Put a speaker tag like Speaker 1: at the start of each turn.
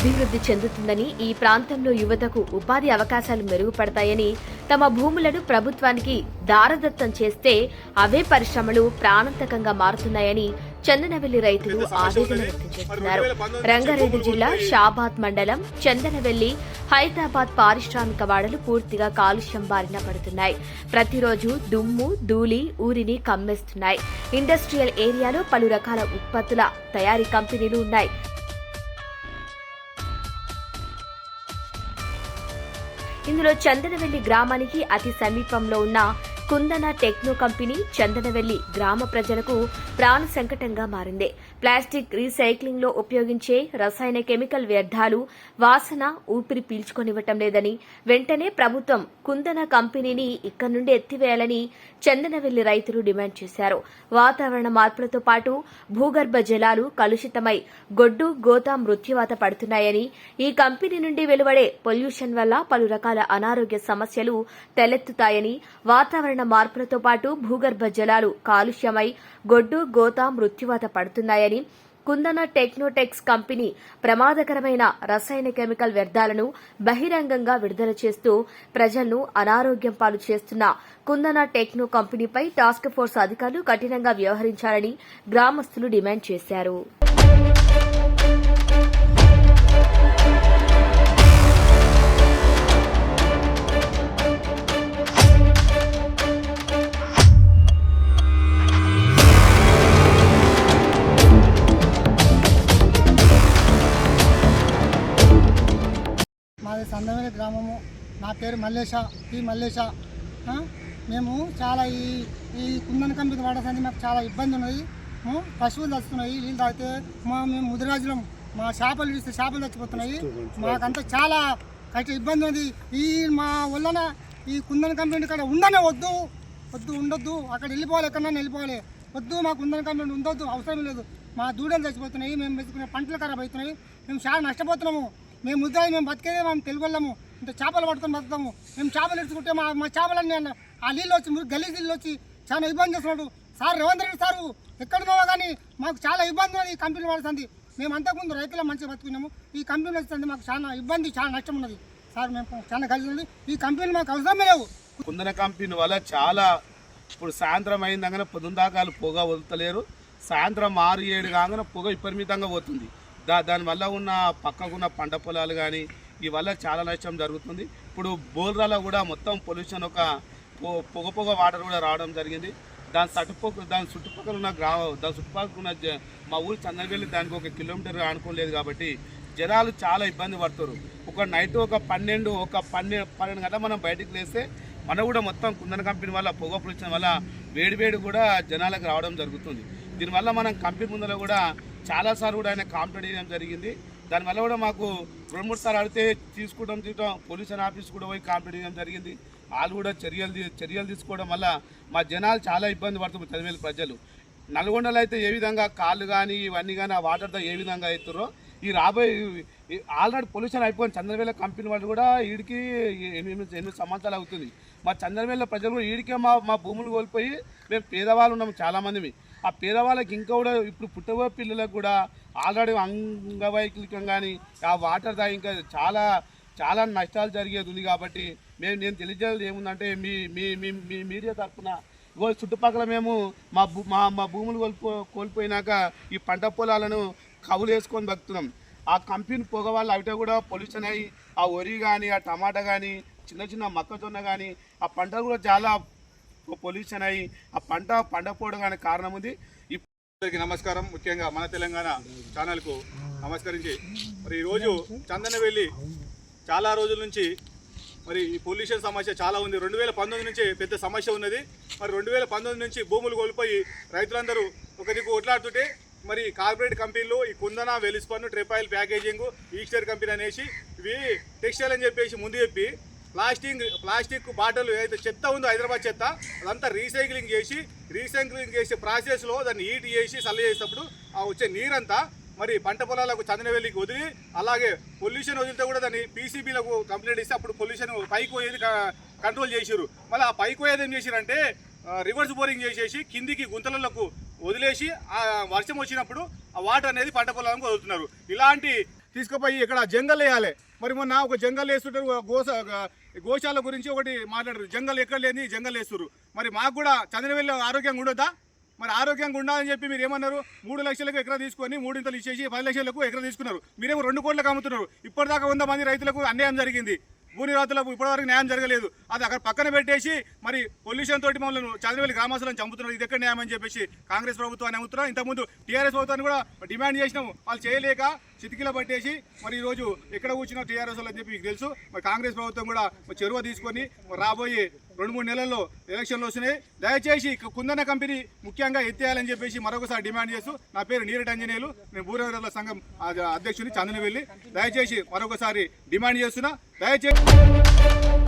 Speaker 1: అభివృద్ధి చెందుతుందని ఈ ప్రాంతంలో యువతకు ఉపాధి అవకాశాలు మెరుగుపడతాయని తమ భూములను ప్రభుత్వానికి దారదత్తం చేస్తే అవే పరిశ్రమలు ప్రాణాంతకంగా మారుతున్నాయని చందనవెల్లి రైతులు ఆవేదన వ్యక్తం చేస్తున్నారు. రంగారెడ్డి జిల్లా షాబాద్ మండలం చందనవెల్లి హైదరాబాద్ పారిశ్రామిక వాడలు పూర్తిగా కాలుష్యం బారిన పడుతున్నాయి. ప్రతిరోజు దుమ్ము ధూళి ఊరిని కమ్మేస్తున్నాయి. ఇండస్ట్రియల్ ఏరియాలో పలు రకాల ఉత్పత్తుల తయారీ కంపెనీలు ఉన్నాయి. ఇందులో చందనవెల్లి గ్రామానికి అతి సమీపంలో ఉన్న కుందన టెక్నో కంపెనీ చందనవెల్లి గ్రామ ప్రజలకు ప్రాణ సంకటంగా మారింది. ప్లాస్టిక్ రీసైక్లింగ్లో ఉపయోగించే రసాయన కెమికల్ వ్యర్థాలు వాసన ఊపిరి పీల్చుకొనివ్వటం లేదని వెంటనే ప్రభుత్వం కుందన కంపెనీని ఇక్కడి నుండి ఎత్తివేయాలని చందనవెల్లి రైతులు డిమాండ్ చేశారు. వాతావరణ మార్పులతో పాటు భూగర్భ జలాలు కలుషితమై గొడ్డు గోత మృత్యువాత పడుతున్నాయని ఈ కంపెనీ నుండి వెలువడే పొల్యూషన్ వల్ల పలు రకాల అనారోగ్య సమస్యలు తలెత్తుతాయని వాతావరణ మార్పులతో పాటు భూగర్భ జలాలు కాలుష్యమై గొడ్డు గోతా మృత్యువాత పడుతున్నాయని కుందన టెక్నోటెక్స్ కంపెనీ ప్రమాదకరమైన రసాయన కెమికల్ వ్యర్థాలను బహిరంగంగా విడుదల చేస్తూ ప్రజలను అనారోగ్యం పాలు చేస్తున్న కుందన టెక్నో కంపెనీపై టాస్క్ ఫోర్స్ అధికారులు కఠినంగా వ్యవహరించాలని గ్రామస్తులు డిమాండ్ చేశారు.
Speaker 2: సందవేలి గ్రామము. నా పేరు మల్లేశ పి మల్లేశ. ఆ, మేము చాలా ఈ ఈ కుందన కంపెనీ వాడడానికి మాకు చాలా ఇబ్బంది ఉన్నది. పశువులు చస్తున్నాయి నీళ్ళు తాగితే మా మేము ముదిరాజులం. మా చేపలు చూస్తే చేపలు చచ్చిపోతున్నాయి. మాకంతా చాలా కట్టి ఇబ్బంది ఉంది. ఈ మా వలన ఈ కుందన కంపెనీ ఇక్కడ ఉండనే వద్దు. వద్దు ఉండొద్దు. అక్కడ వెళ్ళిపోవాలి ఎక్కడన్నా వెళ్ళిపోవాలి. వద్దు మా కుందన కంపెనీ ఉండొద్దు అవసరం లేదు. మా దూడలు చచ్చిపోతున్నాయి మేము వెతుకునే పంటలు ఖరాబ్ అవుతున్నాయి. మేము చాలా నష్టపోతున్నాము. మేము ముద్దాయి మేము బతికేదే మేము తెలుగు వాళ్ళము ఇంత చేపలు పట్టుకొని బతుకుతాము. మేము చేపలు ఎడుచుకుంటే మా మా చేపలన్నీ అన్న ఆ నీళ్ళు వచ్చి గల్లీ నీళ్ళు వచ్చి చాలా ఇబ్బంది చేస్తున్నాడు. సార్ రేవంత్ రెడ్డి సారు ఎక్కడున్నావో కానీ మాకు చాలా ఇబ్బంది ఉన్నది ఈ కంపెనీ పడుతుంది మేము అంతకుముందు రైతుల మంచిగా బతుకున్నాము ఈ కంపెనీ వస్తుంది మాకు చాలా ఇబ్బంది చాలా నష్టం ఉన్నది. సార్ మేము చాలా కలిసి ఉంది ఈ కంపెనీ మాకు అవసరమే లేవు.
Speaker 3: కుందన కంపెనీ వల్ల చాలా ఇప్పుడు సాయంత్రం అయిందగానే పొద్దుందాకాలు పొగ వదలలేరు సాయంత్రం ఆరు ఏడు కాగానే పొగ విపరీతంగా పోతుంది. దా దానివల్ల ఉన్న పక్కకున్న పంట పొలాలు కానీ ఈ వల్ల చాలా నష్టం జరుగుతుంది. ఇప్పుడు బోల్రాలో కూడా మొత్తం పొల్యూషన్ ఒక పొగ పొగ వాటర్ కూడా రావడం జరిగింది. దాని చుట్టుపక్కల దాని చుట్టుపక్కల ఉన్న గ్రామ దాని చుట్టుపక్కల ఉన్న మా ఊరు చంద్రగిరి దానికి ఒక కిలోమీటర్ ఆనుకోలేదు కాబట్టి జనాలు చాలా ఇబ్బంది పడుతారు ఒక నైట్ ఒక పన్నెండు ఒక పన్నెండు పన్నెండు గంటల మనం బయటికి లేస్తే మనం కూడా మొత్తం కుందన కంపెనీ వల్ల పొగ పొల్యూషన్ వల్ల వేడి వేడి కూడా జనాలకు రావడం జరుగుతుంది. దీనివల్ల మనం కంపెనీ ముందర కూడా చాలాసార్లు కూడా ఆయన కాంప్లైంట్ చేయడం జరిగింది. దానివల్ల కూడా మాకు రెండు మూడు సార్లు అడిగితే తీసుకుంటాం తీయటం పొల్యూషన్ ఆఫీస్ కూడా పోయి కాంప్లైంట్ చేయడం జరిగింది. వాళ్ళు కూడా చర్యలు చర్యలు తీసుకోవడం వల్ల మా జనాలు చాలా ఇబ్బంది పడుతున్నారు చదివేలు ప్రజలు. నల్గొండలో అయితే ఏ విధంగా కాళ్ళు కానీ ఇవన్నీ కానీ ఆ వాటర్తో ఏ విధంగా అవుతారో ఈ రాబోయే ఆల్రెడీ పొల్యూషన్ అయిపోయింది చంద్రవేల కంపెనీ వాళ్ళు కూడా ఈడికి ఎనిమిది ఎనిమిది సంవత్సరాలు అవుతుంది. మా చంద్రవేల ప్రజలు కూడా ఈడికే మా మా భూములు కోల్పోయి మేము పేదవాళ్ళు ఉన్నాము చాలామంది ఆ పేదవాళ్ళకి ఇంకా కూడా ఇప్పుడు పుట్టబోయే పిల్లలకు కూడా ఆల్రెడీ అంగవైకల్యం కానీ ఆ వాటర్ తాగి ఇంకా చాలా చాలా నష్టాలు జరిగేది ఉంది కాబట్టి మేము నేను తెలియజేయాలి ఏముందంటే మీ మీ మీ మీడియా తరఫున చుట్టుపక్కల మేము మా భూ మా మా భూములు కోల్పో కోల్పోయినాక ఈ పంట పొలాలను కవులు వేసుకొని బతుకుతున్నాం. ఆ కంపెనీ పొగ వాళ్ళు అవిట కూడా పొల్యూషన్ అయ్యి ఆ వరి కానీ ఆ టమాటా కానీ చిన్న చిన్న మొక్కజొన్న కానీ ఆ పంటలు కూడా చాలా పొల్యూషన్ అయ్యి ఆ పంట పండకపోవడానికి కారణం ఉంది ఈ
Speaker 4: నమస్కారం. ముఖ్యంగా మన తెలంగాణ ఛానల్కు నమస్కరించి మరి ఈరోజు చందనవెల్లి చాలా రోజుల నుంచి మరి ఈ పొల్యూషన్ సమస్య చాలా ఉంది. రెండు వేల పంతొమ్మిది నుంచి పెద్ద సమస్య ఉన్నది. మరి రెండు వేల పంతొమ్మిది నుంచి భూములు కోల్పోయి రైతులందరూ ఒక దిక్కు కొట్లాడుతుంటే మరి కార్పొరేట్ కంపెనీలు ఈ కుందన వెలిస్పన్ ట్రిపాయిల్ ప్యాకేజింగ్ ఈస్టర్ కంపెనీ అనేసి ఇవి టెక్స్టైల్ అని చెప్పేసి ముందు చెప్పి ప్లాస్టిక్ ప్లాస్టిక్ బాటిల్ ఏదైతే చెత్త ఉందో హైదరాబాద్ చెత్త అదంతా రీసైక్లింగ్ చేసి రీసైక్లింగ్ చేసే ప్రాసెస్లో దాన్ని హీట్ చేసి చల్ల చేసేటప్పుడు ఆ వచ్చే నీరంతా మరి పంట పొలాలకు చందనవెల్లికి వదిలి అలాగే పొల్యూషన్ వదిలితే కూడా దాన్ని పీసీబీలకు కంప్లైంట్ ఇస్తే అప్పుడు పొల్యూషన్ పైకి పోయేది కంట్రోల్ చేసిరు మళ్ళీ ఆ పైకి పోయేది ఏం చేసిరంటే రివర్స్ బోరింగ్ చేసేసి కిందికి గుంతలకు వదిలేసి ఆ వర్షం వచ్చినప్పుడు ఆ వాటర్ అనేది పంట పొలాలకు వదులుతున్నారు. ఇలాంటి తీసుకుపోయి ఇక్కడ జంగల్ వేయాలి. మరి మొన్న ఒక జంగల్ వేస్తుంటారు గోస గోశాల గురించి ఒకటి మాట్లాడారు. జంగల్ ఎక్కడ లేని జంగల్ వేస్తున్నారు మరి మాకు కూడా చంద్రవెల్లి ఆరోగ్యంగా ఉండదా మరి ఆరోగ్యంగా ఉండాలని చెప్పి మీరు ఏమన్నారు? మూడు లక్షలకు ఎకరా తీసుకొని మూడింతలు ఇచ్చేసి పది లక్షలకు ఎకరా తీసుకున్నారు. మీరేమో రెండు కోట్లకు అమ్ముతున్నారు. ఇప్పటిదాకా వంద మంది రైతులకు అన్యాయం జరిగింది. భూమి రాతులకు ఇప్పటివరకు న్యాయం జరగలేదు. అది అక్కడ పక్కన పెట్టేసి మరి పొల్యూషన్ తోటి మమ్మల్ని చంద్రవెల్లి గ్రామస్తులను చంపుతున్నారు. ఇది ఎక్కడ న్యాయం అని చెప్పేసి కాంగ్రెస్ ప్రభుత్వాన్ని అమ్ముతున్నారు ఇంతకుముందు టీఆర్ఎస్ ప్రభుత్వాన్ని కూడా డిమాండ్ చేసినాము. వాళ్ళు చేయలేక చితికిల పట్టేసి మరి ఈరోజు రోజు ఎక్కడ కూర్చున్నా టీఆర్ఎస్ వాళ్ళు అని చెప్పి మీకు తెలుసు. మరి కాంగ్రెస్ ప్రభుత్వం కూడా మరి చెరువ తీసుకొని రాబోయే రెండు మూడు నెలల్లో ఎలక్షన్లు వస్తున్నాయి. దయచేసి కుందన కంపెనీ ముఖ్యంగా ఎత్తేయాలని చెప్పేసి మరొకసారి డిమాండ్ చేస్తూ నా పేరు నీరటి అంజనేయులు నేను భూరవరుల సంఘం అధ్యక్షుని చందనవెల్లి దయచేసి మరొకసారి డిమాండ్ చేస్తున్నా. దయచేసి